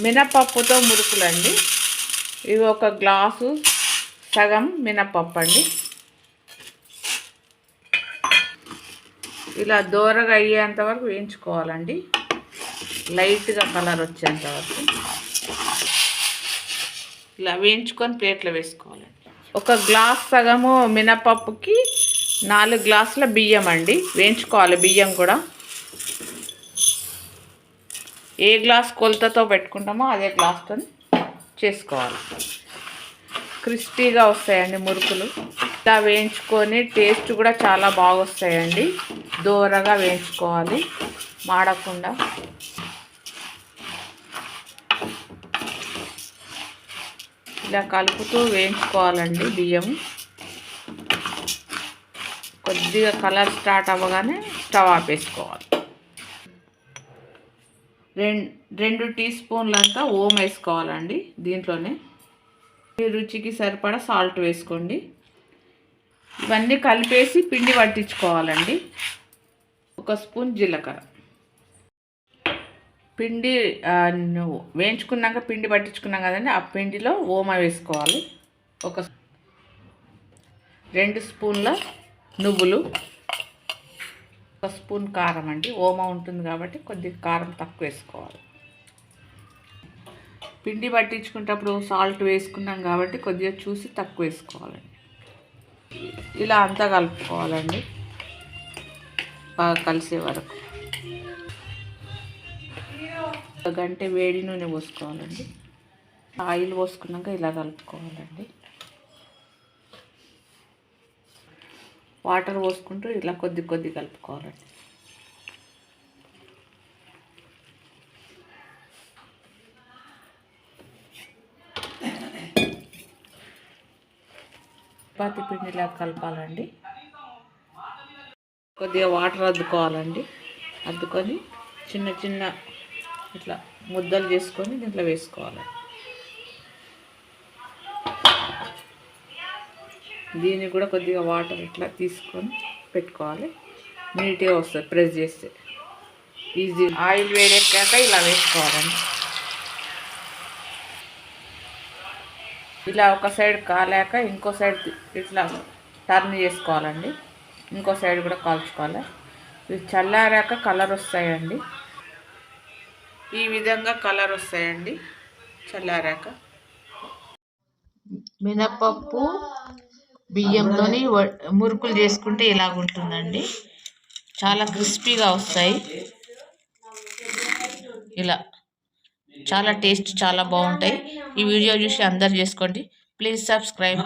మినపప్పుతో మురుకులండి. ఇవి ఒక గ్లాసు సగం మినపప్పు అండి ఇలా దూరగా అయ్యేంత వరకు వేయించుకోవాలండి. లైట్గా కలర్ వచ్చేంత వరకు. ఇలా వేయించుకొని ప్లేట్లో వేసుకోవాలండి. ఒక గ్లాస్ సగము మినపప్పుకి నాలుగు గ్లాసుల బియ్యం అండి వేయించుకోవాలి బియ్యం కూడా. ఏ గ్లాస్ కొలతతో పెట్టుకుంటామో అదే గ్లాస్తో చేసుకోవాలి. క్రిస్పీగా వస్తాయండి మురుకులు. ఇలా వేయించుకొని టేస్ట్ కూడా చాలా బాగా వస్తాయండి దూరగా వేయించుకోవాలి. మాడకుండా. ఇలా కలుపుతూ వేయించుకోవాలండి బియ్యం. కొద్దిగా కలర్ స్టార్ట్ అవ్వగానే స్టవ్ ఆపేసుకోవాలి. రెండు రెండు టీ స్పూన్లంతా ఓం వేసుకోవాలండి దీంట్లోనే. మీ రుచికి సరిపడా సాల్ట్ వేసుకోండి. ఇవన్నీ కలిపేసి పిండి పట్టించుకోవాలండి. ఒక స్పూన్ జీలకర్ర. పిండి వేయించుకున్నాక పిండి పట్టించుకున్నాం కదండి ఆ పిండిలో ఓమ వేసుకోవాలి. ఒక రెండు స్పూన్ల నువ్వులు. ఒక స్పూన్ కారం అండి. ఓమా ఉంటుంది కాబట్టి కొద్దిగా కారం తక్కువ వేసుకోవాలి. పిండి పట్టించుకునేటప్పుడు సాల్ట్ వేసుకున్నాం కాబట్టి కొద్దిగా చూసి తక్కువ వేసుకోవాలండి. ఇలా అంతా కలుపుకోవాలండి. బాగా కలిసే వరకు. ఒక గంట వేడి నూనె పోసుకోవాలండి. ఆయిల్ పోసుకున్నాక ఇలా కలుపుకోవాలండి. వాటర్ పోసుకుంటూ ఇలా కొద్ది కొద్ది కలుపుకోవాలండి చపాతి పిండిలా కలపాలండి. కొద్దిగా వాటర్ అద్దుకోవాలండి. అద్దుకొని చిన్న చిన్న ఇట్లా ముద్దలు చేసుకొని దీంట్లో వేసుకోవాలి. దీన్ని కూడా కొద్దిగా వాటర్ ఇట్లా తీసుకొని పెట్టుకోవాలి. నీట్గా వస్తుంది ప్రెస్ చేస్తే. ఈజీ. ఆయిల్ వేడెక్కాక ఇలా వేసుకోవాలండి ఇలా ఒక సైడ్ కాలాక ఇంకో సైడ్ ఇట్లా టర్న్ చేసుకోవాలండి. ఇంకో సైడ్ కూడా కాల్చుకోవాలి. ఇవి చల్లారాక కలర్ వస్తాయండి. ఈ విధంగా కలర్ వస్తాయండి. చల్లారాక. మినపప్పు బియ్యంతోని మురుకులు చేసుకుంటే ఇలాగ ఉంటుందండి? చాలా క్రిస్పీగా వస్తాయి. ఇలా. చాలా టేస్ట్ చాలా బాగుంటాయి. ఈ వీడియో చూసి అందరు చేసుకోండి. Please subscribe.